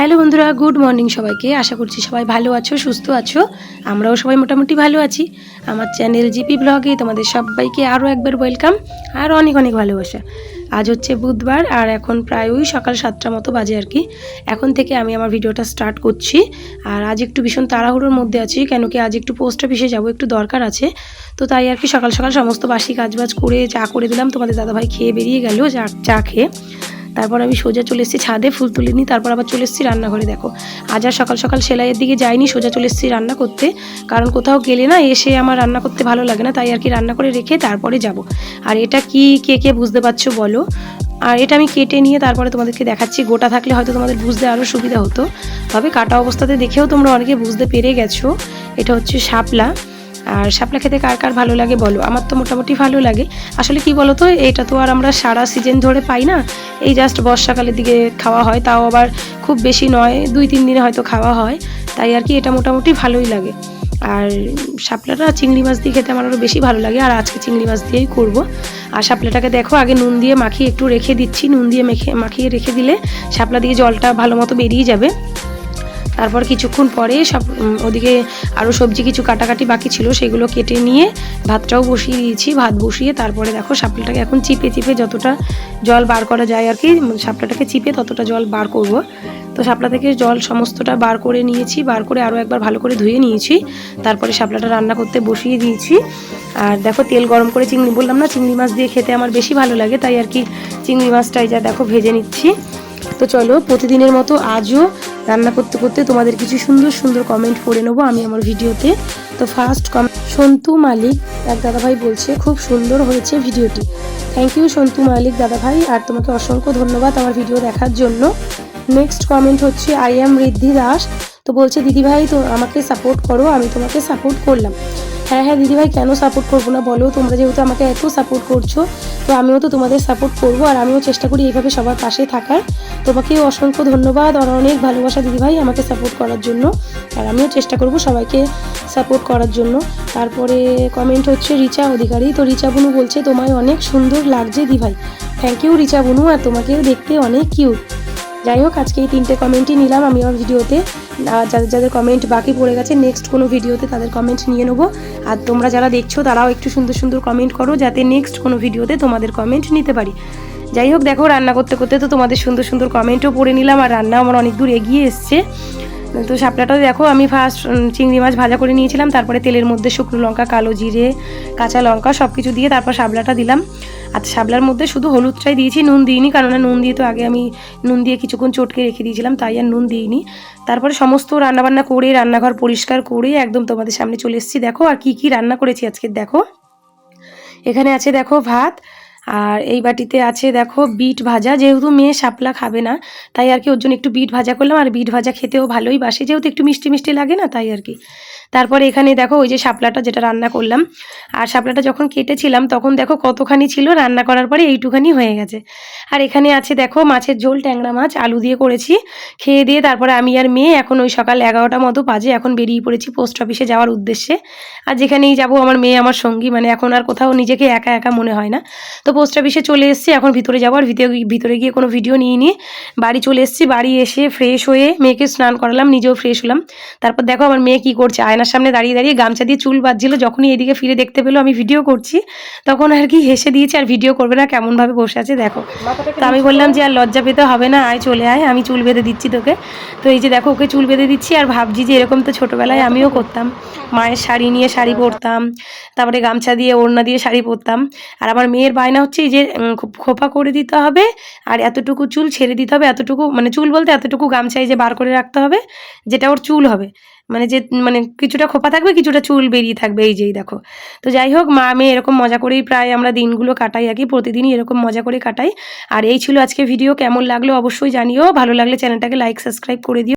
Hello বন্ধুরা, good morning সবাইকে। আশা করছি সবাই ভালো আছো, সুস্থ আছো। আমরাও সবাই মোটামুটি ভালো আছি। আমার চ্যানেল জিপি ব্লগে তোমাদের সবাইকে আরও একবার ওয়েলকাম আর অনেক অনেক ভালোবাসা। আজ হচ্ছে বুধবার আর এখন প্রায় ওই সকাল সাতটা মতো বাজে আর কি। এখন থেকে আমি আমার ভিডিওটা স্টার্ট করছি। আর আজ একটু ভীষণ তাড়াহুড়োর মধ্যে আছি, কেন কি আজ একটু পোস্ট অফিসে যাব, একটু দরকার আছে। তো তাই আর কি সকাল সকাল সমস্ত বাসি কাজবাজ করে, চা করে দিলাম। তোমাদের দাদাভাই খেয়ে বেরিয়ে গেল, চা চা খেয়ে। তারপর আমি সোজা চলে এসেছি ছাদে, ফুল তুলে নিই তারপর আবার চলে এসেছি রান্নাঘরে, দেখো। আজ আর সকাল সকাল সেলাইয়ের দিকে যাইনি, সোজা চলে এসেছি রান্না করতে। কারণ কোথাও গেলে না এসে আমার রান্না করতে ভালো লাগে না, তাই আর কি রান্না করে রেখে তারপরে যাব। আর এটা কি, কে কে বুঝতে পারছ বলো? আর এটা আমি কেটে নিয়ে তারপরে তোমাদেরকে দেখাচ্ছি। গোটা থাকলে হয়তো তোমাদের বুঝতে আরও সুবিধা হতো। তবে কাটা অবস্থাতে দেখেও তোমরা অনেকে বুঝতে পেরে গেছো। এটা হচ্ছে শাপলা। আর শাপলা খেতে কার কার ভালো লাগে বলো? আমার তো মোটামুটি ভালো লাগে। আসলে কি বলো তো এটা তো আর আমরা সারা সিজন ধরে পাই না। এই জাস্ট বর্ষাকালের দিকে খাওয়া হয়, তাও আবার খুব বেশি নয়, দুই তিন দিনে হয়তো খাওয়া হয়। তাই আর কি এটা মোটামুটি ভালোই লাগে। আর শাপলাটা চিংড়ি মাছ দিয়ে খেতে আমার আরও বেশি ভালো লাগে, আর আজকে চিংড়ি মাছ দিয়েই করব। আর শাপলাটাকে দেখো, আগে নুন দিয়ে মাখিয়ে একটু রেখে দিচ্ছি। নুন দিয়ে মেখে মাখিয়ে রেখে দিলে শাপলা দিয়ে জলটা ভালো মতো বেরিয়ে যাবে। তারপর কিছুক্ষণ পরে সব ওদিকে আরও সবজি কিছু কাটাকাটি বাকি ছিল, সেগুলো কেটে নিয়ে ভাতটাও বসিয়ে দিয়েছি। ভাত বসিয়ে তারপরে দেখো শাপলাটাকে এখন চিপে চিপে যতটা জল বার করা যায় আর কি শাপলাটাকে চিপে ততটা জল বার করব। তো শাপলা থেকে জল সমস্তটা বার করে নিয়েছি, বার করে আরও একবার ভালো করে ধুয়ে নিয়েছি। তারপরে শাপলাটা রান্না করতে বসিয়ে দিয়েছি। আর দেখো তেল গরম করে চিংড়ি, বললাম না চিংড়ি মাছ দিয়ে খেতে আমার বেশি ভালো লাগে, তাই আর কি চিংড়ি মাছটাই যা দেখো ভেজে নিচ্ছি। তো চলো প্রতিদিনের মতো আজও রান্না করতে করতে তোমাদের কিছু সুন্দর সুন্দর কমেন্ট পড়ে নেব আমি আমার ভিডিওতে। তো ফার্স্ট কমেন্ট সন্তু মালিক এক দাদাভাই বলছে, খুব সুন্দর হয়েছে ভিডিওটি। থ্যাংক ইউ সন্তু মালিক দাদাভাই, আর তোমাকে অসংখ্য ধন্যবাদ আমার ভিডিও দেখার জন্য। নেক্সট কমেন্ট হচ্ছে আই এম ঋদ্ধি দাস। তো বলছে, দিদিভাই, তো আমাকে সাপোর্ট করো, আমি তোমাকে সাপোর্ট করলাম। হ্যাঁ হ্যাঁ দিদিভাই, কেন সাপোর্ট করব না বলো? তোমরা যেহেতু আমাকে এত সাপোর্ট করছ, তো আমিও তো তোমাদের সাপোর্ট করব আর আমিও চেষ্টা করি এইভাবে সবার পাশে থাকার। তোমাকেও অসংখ্য ধন্যবাদ আর অনেক ভালোবাসা দিদিভাই আমাকে সাপোর্ট করার জন্য। আর আমিও চেষ্টা করব সবাইকে সাপোর্ট করার জন্য। তারপরে কমেন্ট হচ্ছে রিচা অধিকারী। তো রিচা বনু বলছে, তোমায় অনেক সুন্দর লাগছে দিভাই থ্যাংক ইউ রিচা বনু। আর তোমাকেও দেখতে অনেক কিউট যাই হোক আজকে এই তিনটে কমেন্টই নিলাম আমি আমার ভিডিওতে। যাদের যাদের কমেন্ট বাকি পড়ে গেছে নেক্সট কোনো ভিডিওতে তাদের কমেন্ট নিয়ে নেব। আর তোমরা যারা দেখছ, তারাও একটু সুন্দর সুন্দর কমেন্ট করো, যাতে নেক্সট কোনো ভিডিওতে তোমাদের কমেন্ট নিতে পারি। যাই হোক দেখো, রান্না করতে করতে তো তোমাদের সুন্দর সুন্দর কমেন্টও পড়ে নিলাম, আর রান্না আমার অনেক দূর এগিয়ে এসছে। তো শাপলাটাও দেখো, আমি ফার্স্ট চিংড়ি মাছ ভাজা করে নিয়েছিলাম, তারপরে তেলের মধ্যে শুকনো লঙ্কা, কালো জিরে, কাঁচা লঙ্কা সব কিছু দিয়ে তারপর শাপলাটা দিলাম। আর শাপলার মধ্যে শুধু হলুদটাই দিয়েছি, নুন দিইনি কারণ নুন দিয়ে তো আগে আমি নুন দিয়ে কিছুক্ষণ চটকে রেখে দিয়েছিলাম, তাই আর নুন দিইনি। তারপরে সমস্ত রান্নাবান্না করে, রান্নাঘর পরিষ্কার করে একদম তোমাদের সামনে চলে এসেছি, দেখো আর কি কি রান্না করেছি আজকে, দেখো। এখানে আছে, দেখো ভাত আর এই বাটিতে আছে দেখো বিট ভাজা, যেহেতু মেয়ে শাপলা খাবে না, তাই আর কি ওর জন্য একটু বিট ভাজা করলাম। আর বিট ভাজা খেতেও ভালোই বাসে, যেহেতু একটু মিষ্টি মিষ্টি লাগে না, তাই আর কি। তারপরে এখানে দেখো ওই যে শাপলাটা যেটা রান্না করলাম। আর শাপলাটা যখন কেটেছিলাম, তখন দেখো কতখানি ছিল রান্না করার পরে এইটুখানি হয়ে গেছে। আর এখানে আছে দেখো মাছের ঝোল, ট্যাংরা মাছ, আলু দিয়ে করেছি। খেয়ে দিয়ে তারপরে আমি আর মেয়ে এখন ওই সকাল এগারোটা মতো বাজে, এখন বেরিয়ে পড়েছি পোস্ট অফিসে যাওয়ার উদ্দেশ্যে। আর যেখানেই যাব, আমার মেয়ে আমার সঙ্গী মানে এখন আর কোথাও নিজেকে একা একা মনে হয় না। তো পোস্ট অফিসে চলে এসেছি এখন ভিতরে যাব। আর ভিতরে ভিতরে গিয়ে কোনো ভিডিও নিয়ে নিয়ে বাড়ি চলে এসেছি। বাড়ি এসে ফ্রেশ হয়ে মেয়েকে স্নান করালাম নিজেও ফ্রেশ হলাম। তারপর দেখো আমার মেয়ে কী করছে আয়নার সামনে দাঁড়িয়ে দাঁড়িয়ে গামছা দিয়ে চুল বাঁধছিল। যখনই এদিকে ফিরে দেখতে পেল আমি ভিডিও করছি। তখন আর কি হেসে দিয়েছে আর ভিডিও করবে না কেমনভাবে বসে আছে দেখো। তো আমি বললাম যে আর লজ্জা পেতে হবে না আয় চলে আয় আমি চুল বেঁধে দিচ্ছি তোকে। তো এই যে দেখো ওকে চুল বেঁধে দিচ্ছি আর ভাবছি যে এরকম তো ছোটোবেলায় আমিও করতাম। মায়ের শাড়ি নিয়ে শাড়ি পরতাম তারপরে গামছা দিয়ে ওড়না দিয়ে শাড়ি পরতাম। আর আমার মেয়ের বায়না হচ্ছে যে খোপ- করে দিতে হবে আর এতটুকু চুল ছেড়ে দিতে হবে। এতটুকু মানে চুল বলতে এতটুকু গামছাই যে বার করে রাখতে হবে, যেটা ওর চুল হবে। মানে যে মানে কিছুটা খোপা থাকবে, কিছুটা চুল বেরিয়ে থাকবে এই যেই দেখো। তো যাই হোক, মা মেয়ে এরকম মজা করেই প্রায় আমরা দিনগুলো কাটাই আর কি, প্রতিদিনই এরকম মজা করে কাটাই। আর এই ছিল আজকে ভিডিও, কেমন লাগল অবশ্যই জানিও। ভালো লাগলে চ্যানেলটাকে লাইক, সাবস্ক্রাইব করে দিও।